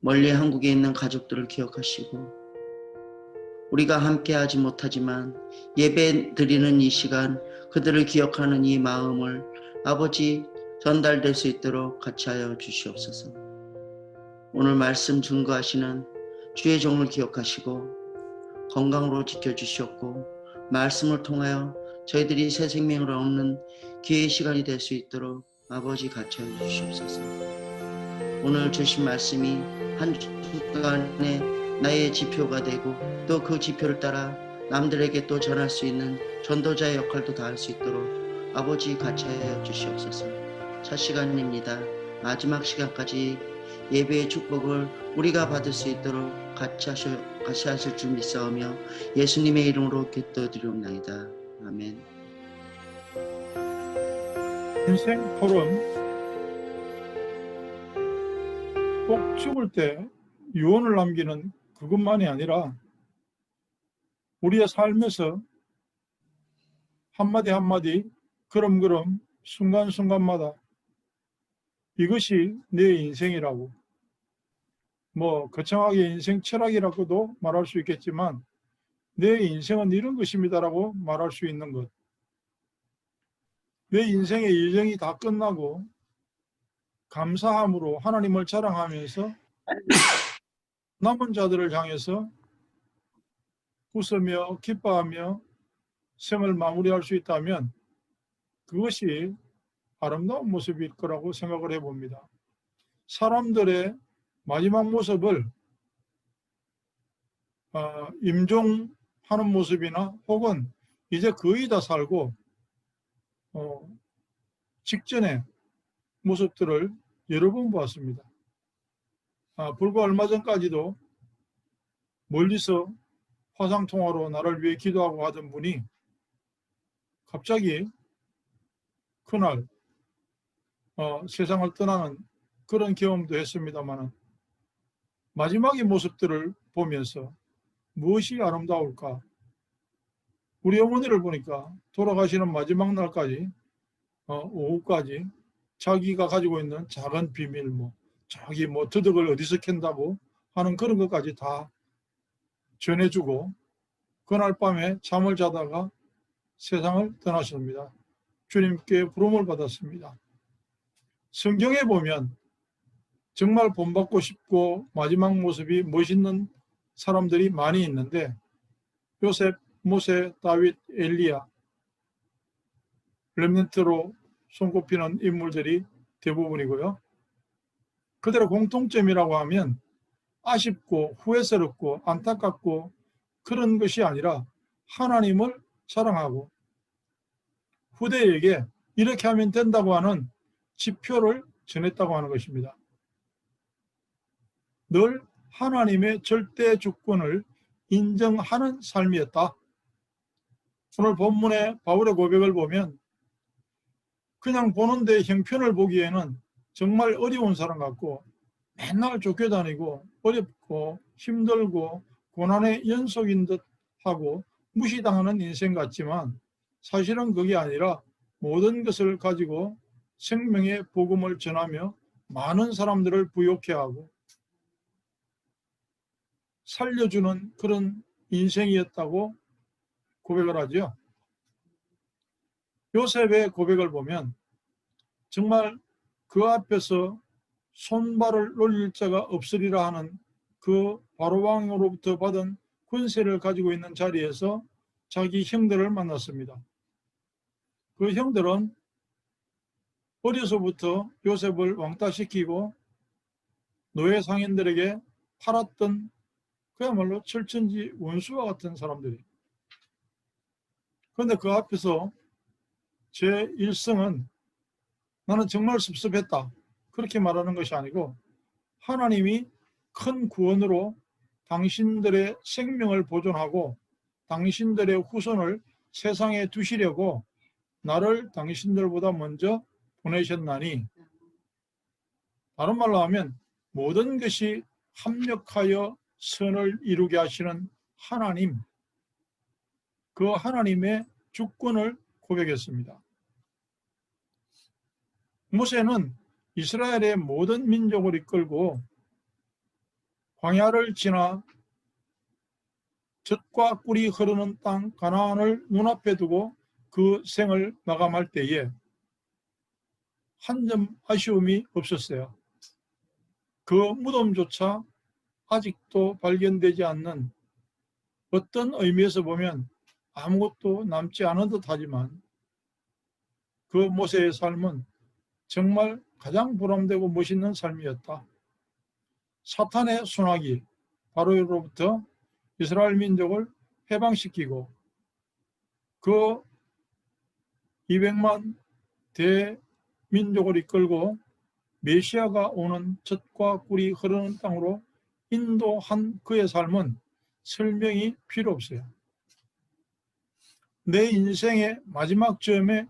멀리 한국에 있는 가족들을 기억하시고 우리가 함께하지 못하지만 예배 드리는 이 시간 그들을 기억하는 이 마음을 아버지 전달될 수 있도록 같이 하여 주시옵소서. 오늘 말씀 증거하시는 주의 종을 기억하시고 건강으로 지켜주시옵고 말씀을 통하여 저희들이 새 생명을 얻는 기회의 시간이 될 수 있도록 아버지 같이 하여 주시옵소서. 오늘 주신 말씀이 한 주간에 나의 지표가 되고 또 그 지표를 따라 남들에게 또 전할 수 있는 전도자의 역할도 다할 수 있도록 아버지 같이 하여 주시옵소서. 첫 시간입니다. 마지막 시간까지 예배의 축복을 우리가 받을 수 있도록 같이 하셔 같이 하실 줄 믿사오며 예수님의 이름으로 기도드리옵나이다. 아멘. 인생 토론 꼭 죽을 때 유언을 남기는 그것만이 아니라 우리의 삶에서 한마디 한마디 그럼그럼 순간순간마다 이것이 내 인생이라고 뭐 거창하게 인생 철학이라고도 말할 수 있겠지만 내 인생은 이런 것입니다라고 말할 수 있는 것. 내 인생의 여정이 다 끝나고 감사함으로 하나님을 자랑하면서 남은 자들을 향해서 웃으며 기뻐하며 생을 마무리할 수 있다면 그것이 아름다운 모습일 거라고 생각을 해봅니다. 사람들의 마지막 모습을 어, 임종하는 모습이나 혹은 이제 거의 다 살고 어, 직전의 모습들을 여러 번 보았습니다. 아, 불과 얼마 전까지도 멀리서 화상통화로 나를 위해 기도하고 하던 분이 갑자기 그날 어, 세상을 떠나는 그런 경험도 했습니다만 마지막의 모습들을 보면서 무엇이 아름다울까? 우리 어머니를 보니까 돌아가시는 마지막 날까지 어, 오후까지 자기가 가지고 있는 작은 비밀 뭐 자기 뭐 더덕을 어디서 캔다고 하는 그런 것까지 다 전해주고 그날 밤에 잠을 자다가 세상을 떠나십니다. 주님께 부름을 받았습니다. 성경에 보면 정말 본받고 싶고 마지막 모습이 멋있는 사람들이 많이 있는데 요셉, 모세, 다윗, 엘리야 렘넨트로 손꼽히는 인물들이 대부분이고요. 그대로 공통점이라고 하면 아쉽고 후회스럽고 안타깝고 그런 것이 아니라 하나님을 사랑하고 후대에게 이렇게 하면 된다고 하는 지표를 전했다고 하는 것입니다. 늘 하나님의 절대 주권을 인정하는 삶이었다. 오늘 본문의 바울의 고백을 보면 그냥 보는데 형편을 보기에는 정말 어려운 사람 같고 맨날 쫓겨다니고 어렵고 힘들고 고난의 연속인 듯 하고 무시당하는 인생 같지만 사실은 그게 아니라 모든 것을 가지고 생명의 복음을 전하며 많은 사람들을 부욕해 하고 살려주는 그런 인생이었다고 고백을 하죠. 요셉의 고백을 보면 정말 그 앞에서 손발을 놀릴 자가 없으리라 하는 그 바로왕으로부터 받은 권세를 가지고 있는 자리에서 자기 형들을 만났습니다. 그 형들은 어려서부터 요셉을 왕따시키고 노예 상인들에게 팔았던 그야말로 철천지 원수와 같은 사람들이. 그런데 그 앞에서 제 일성은 나는 정말 섭섭했다. 그렇게 말하는 것이 아니고 하나님이 큰 구원으로 당신들의 생명을 보존하고 당신들의 후손을 세상에 두시려고 나를 당신들보다 먼저 보내셨나니 다른 말로 하면 모든 것이 합력하여 선을 이루게 하시는 하나님 그 하나님의 주권을 고백했습니다. 모세는 이스라엘의 모든 민족을 이끌고 광야를 지나 젖과 꿀이 흐르는 땅 가나안을 눈앞에 두고 그 생을 마감할 때에 한 점 아쉬움이 없었어요. 그 무덤조차 아직도 발견되지 않는 어떤 의미에서 보면 아무것도 남지 않은 듯 하지만 그 모세의 삶은 정말 가장 보람되고 멋있는 삶이었다. 사탄의 순환이 바로로부터 이스라엘 민족을 해방시키고 그 200만 대민족을 이끌고 메시아가 오는 젖과 꿀이 흐르는 땅으로 인도한 그의 삶은 설명이 필요 없어요. 내 인생의 마지막 점에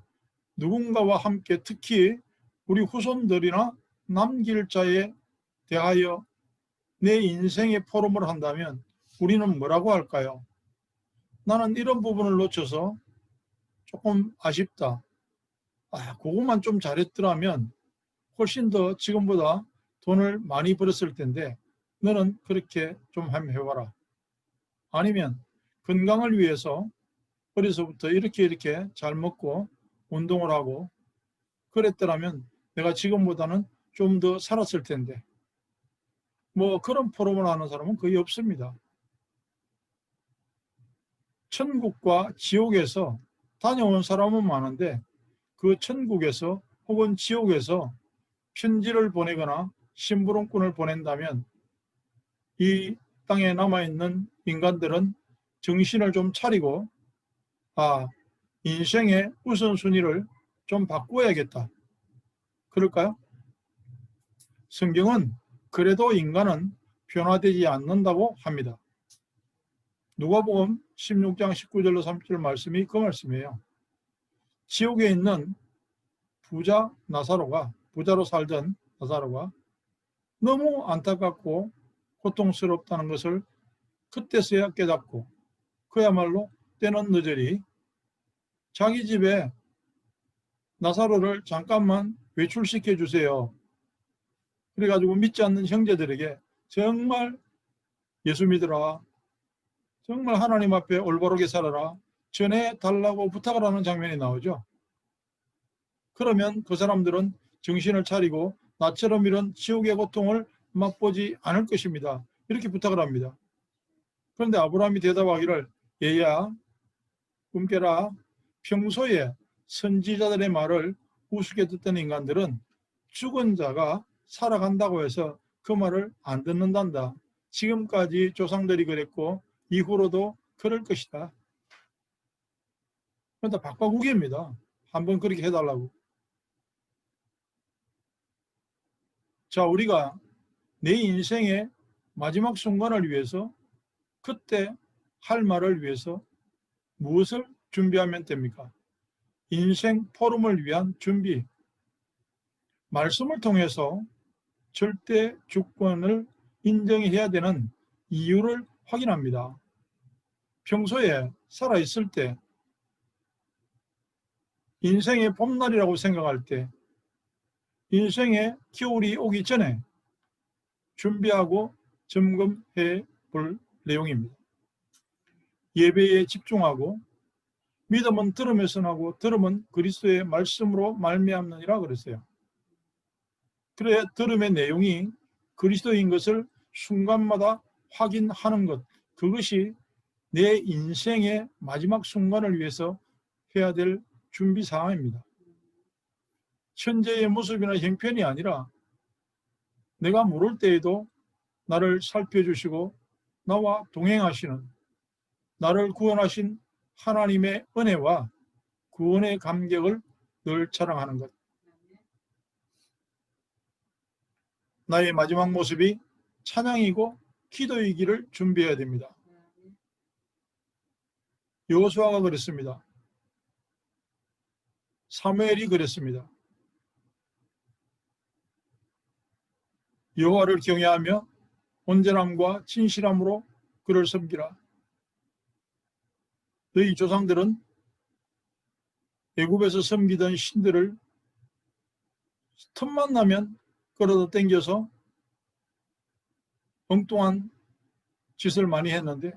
누군가와 함께 특히 우리 후손들이나 남길 자에 대하여 내 인생의 포럼을 한다면 우리는 뭐라고 할까요? 나는 이런 부분을 놓쳐서 조금 아쉽다. 아, 그것만 좀 잘했더라면 훨씬 더 지금보다 돈을 많이 벌었을 텐데 너는 그렇게 좀 해봐라. 아니면 건강을 위해서 어려서부터 이렇게 이렇게 잘 먹고 운동을 하고 그랬더라면 내가 지금보다는 좀 더 살았을 텐데 뭐 그런 포럼을 하는 사람은 거의 없습니다. 천국과 지옥에서 다녀온 사람은 많은데 그 천국에서 혹은 지옥에서 편지를 보내거나 심부름꾼을 보낸다면 이 땅에 남아있는 인간들은 정신을 좀 차리고 아 인생의 우선순위를 좀 바꾸어야겠다. 그럴까요? 성경은 그래도 인간은 변화되지 않는다고 합니다. 누가복음 16장 19절로 30절 말씀이 그 말씀이에요. 지옥에 있는 부자 나사로가 부자로 살던 나사로가 너무 안타깝고 고통스럽다는 것을 그때서야 깨닫고 그야말로 때는 늦으리 자기 집에 나사로를 잠깐만 외출시켜 주세요. 그래가지고 믿지 않는 형제들에게 정말 예수 믿으라. 정말 하나님 앞에 올바르게 살아라. 전해 달라고 부탁을 하는 장면이 나오죠. 그러면 그 사람들은 정신을 차리고 나처럼 이런 지옥의 고통을 맛보지 않을 것입니다. 이렇게 부탁을 합니다. 그런데 아브라함이 대답하기를 얘야 꿈깨라 평소에 선지자들의 말을 우습게 듣던 인간들은 죽은 자가 살아간다고 해서 그 말을 안 듣는단다. 지금까지 조상들이 그랬고 이후로도 그럴 것이다. 그런데 바꿔국입니다. 한번 그렇게 해달라고. 자, 우리가 내 인생의 마지막 순간을 위해서 그때 할 말을 위해서 무엇을 준비하면 됩니까? 인생 포럼을 위한 준비. 말씀을 통해서 절대 주권을 인정해야 되는 이유를 확인합니다. 평소에 살아있을 때 인생의 봄날이라고 생각할 때 인생의 겨울이 오기 전에 준비하고 점검해 볼 내용입니다. 예배에 집중하고 믿음은 들음에서 나고 들음은 그리스도의 말씀으로 말미암느니라 그랬어요. 그래 들음의 내용이 그리스도인 것을 순간마다 확인하는 것 그것이 내 인생의 마지막 순간을 위해서 해야 될 준비 사항입니다. 천재의 모습이나 형편이 아니라 내가 모를 때에도 나를 살펴주시고 나와 동행하시는 나를 구원하신 하나님의 은혜와 구원의 감격을 늘 자랑하는 것. 나의 마지막 모습이 찬양이고 기도이기를 준비해야 됩니다. 여호수아가 그랬습니다. 사무엘이 그랬습니다. 여호와를 경외하며 온전함과 진실함으로 그를 섬기라. 너희 조상들은 애굽에서 섬기던 신들을 틈만 나면 끌어다 땡겨서 엉뚱한 짓을 많이 했는데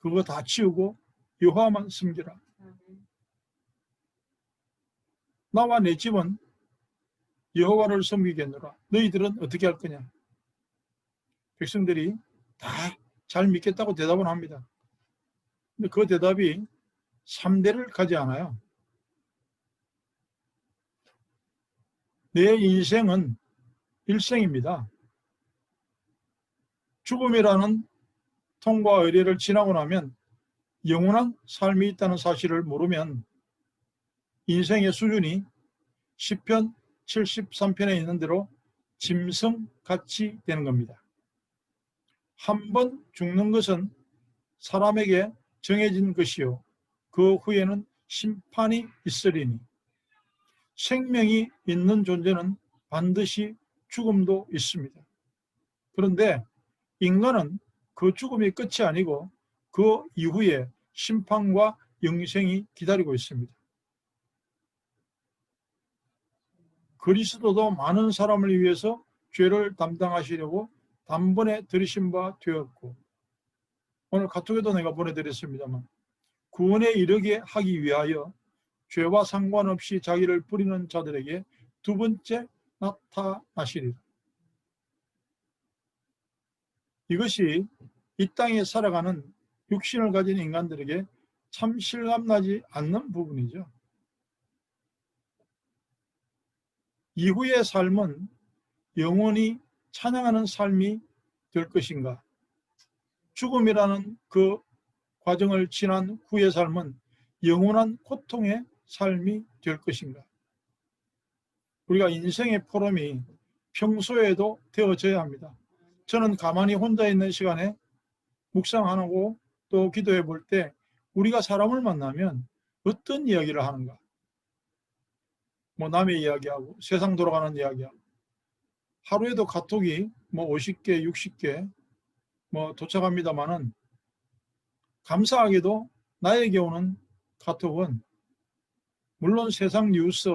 그거 다 치우고 여호와만 섬기라. 나와 내 집은 여호와를 섬기겠노라. 너희들은 어떻게 할 거냐? 백성들이 다 잘 믿겠다고 대답은 합니다. 근데 그 대답이 3대를 가지 않아요. 내 인생은 일생입니다. 죽음이라는 통과 의례를 지나고 나면 영원한 삶이 있다는 사실을 모르면 인생의 수준이 10편 73편에 있는 대로 짐승같이 되는 겁니다. 한 번 죽는 것은 사람에게 정해진 것이요. 그 후에는 심판이 있으리니 생명이 있는 존재는 반드시 죽음도 있습니다. 그런데 인간은 그 죽음이 끝이 아니고 그 이후에 심판과 영생이 기다리고 있습니다. 그리스도도 많은 사람을 위해서 죄를 담당하시려고 단번에 들이신 바 되었고 오늘 카톡에도 내가 보내드렸습니다만 구원에 이르게 하기 위하여 죄와 상관없이 자기를 부리는 자들에게 두 번째 나타나시리라. 이것이 이 땅에 살아가는 육신을 가진 인간들에게 참 실감나지 않는 부분이죠. 이후의 삶은 영원히 찬양하는 삶이 될 것인가? 죽음이라는 그 과정을 지난 후의 삶은 영원한 고통의 삶이 될 것인가? 우리가 인생의 포럼이 평소에도 되어져야 합니다. 저는 가만히 혼자 있는 시간에 묵상하고 또 기도해 볼 때 우리가 사람을 만나면 어떤 이야기를 하는가? 뭐 남의 이야기하고 세상 돌아가는 이야기하고 하루에도 카톡이 뭐 50개, 60개 뭐 도착합니다만은 감사하게도 나에게 오는 카톡은 물론 세상 뉴스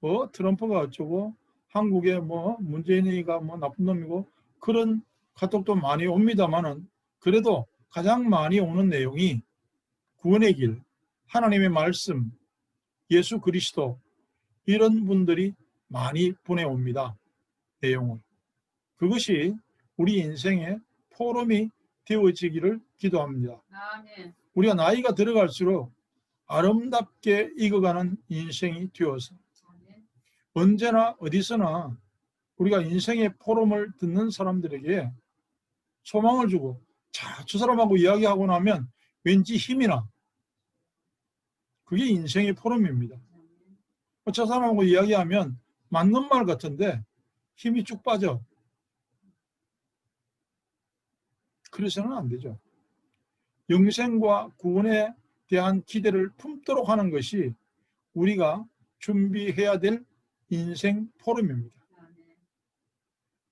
뭐 트럼프가 어쩌고 한국에 뭐 문재인이가 뭐 나쁜 놈이고 그런 카톡도 많이 옵니다만은 그래도 가장 많이 오는 내용이 구원의 길, 하나님의 말씀, 예수 그리스도 이런 분들이 많이 보내옵니다. 내용을. 그것이 우리 인생의 포럼이 되어지기를 기도합니다. 아멘. 우리가 나이가 들어갈수록 아름답게 익어가는 인생이 되어서 아멘. 언제나 어디서나 우리가 인생의 포럼을 듣는 사람들에게 소망을 주고 자, 저 사람하고 이야기하고 나면 왠지 힘이 나. 그게 인생의 포럼입니다. 아멘. 저 사람하고 이야기하면 맞는 말 같은데 힘이 쭉 빠져. 그래서는 안 되죠. 영생과 구원에 대한 기대를 품도록 하는 것이 우리가 준비해야 될 인생 포럼입니다.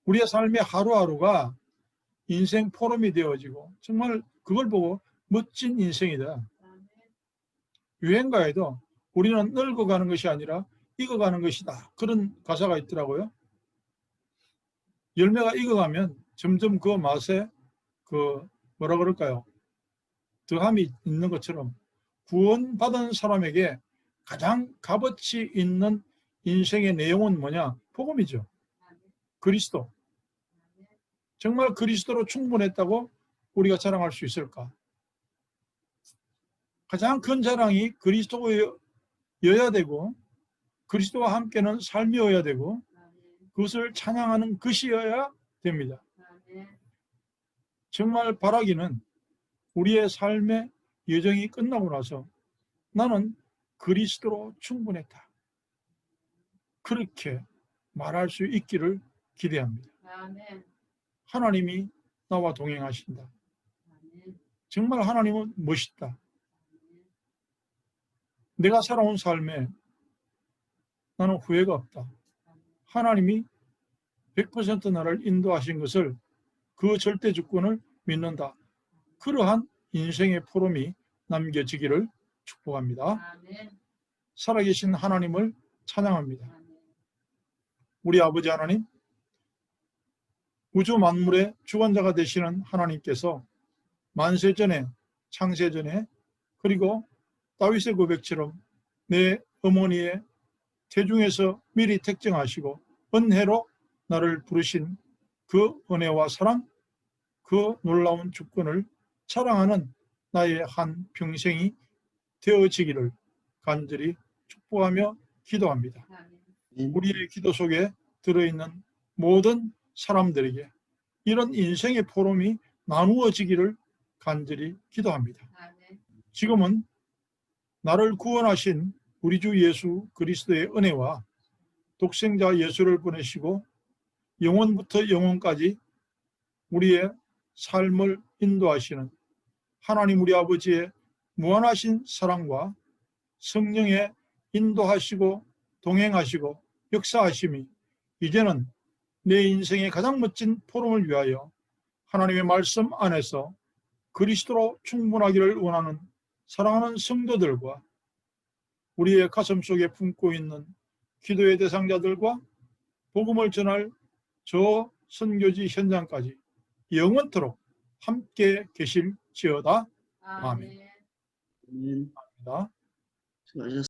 우리의 삶의 하루하루가 인생 포럼이 되어지고 정말 그걸 보고 멋진 인생이다. 유행가에도 우리는 늙어가는 것이 아니라 익어가는 것이다. 그런 가사가 있더라고요. 열매가 익어가면 점점 그 맛에 그 뭐라 그럴까요? 더함이 있는 것처럼 구원받은 사람에게 가장 값어치 있는 인생의 내용은 뭐냐? 복음이죠. 그리스도. 정말 그리스도로 충분했다고 우리가 자랑할 수 있을까? 가장 큰 자랑이 그리스도여야 되고 그리스도와 함께는 삶이어야 되고. 그것을 찬양하는 것이어야 됩니다. 정말 바라기는 우리의 삶의 여정이 끝나고 나서 나는 그리스도로 충분했다. 그렇게 말할 수 있기를 기대합니다. 아멘. 하나님이 나와 동행하신다. 아멘. 정말 하나님은 멋있다. 아멘. 내가 살아온 삶에 나는 후회가 없다. 하나님이 100% 나를 인도하신 것을 그 절대 주권을 믿는다. 그러한 인생의 포럼이 남겨지기를 축복합니다. 살아계신 하나님을 찬양합니다. 우리 아버지 하나님, 우주 만물의 주관자가 되시는 하나님께서 만세전에 창세전에 그리고 다윗의 고백처럼 내 어머니의 태중에서 미리 택정하시고 은혜로 나를 부르신 그 은혜와 사랑 그 놀라운 주권을 자랑하는 나의 한 평생이 되어지기를 간절히 축복하며 기도합니다. 우리의 기도 속에 들어있는 모든 사람들에게 이런 인생의 포럼이 나누어지기를 간절히 기도합니다. 지금은 나를 구원하신 우리 주 예수 그리스도의 은혜와 독생자 예수를 보내시고 영원부터 영원까지 우리의 삶을 인도하시는 하나님 우리 아버지의 무한하신 사랑과 성령의 인도하시고 동행하시고 역사하심이 이제는 내 인생의 가장 멋진 포럼을 위하여 하나님의 말씀 안에서 그리스도로 충분하기를 원하는 사랑하는 성도들과 우리의 가슴 속에 품고 있는 기도의 대상자들과 복음을 전할 저 선교지 현장까지 영원토록 함께 계실지어다. 아멘. 아멘. 수고하셨습니다.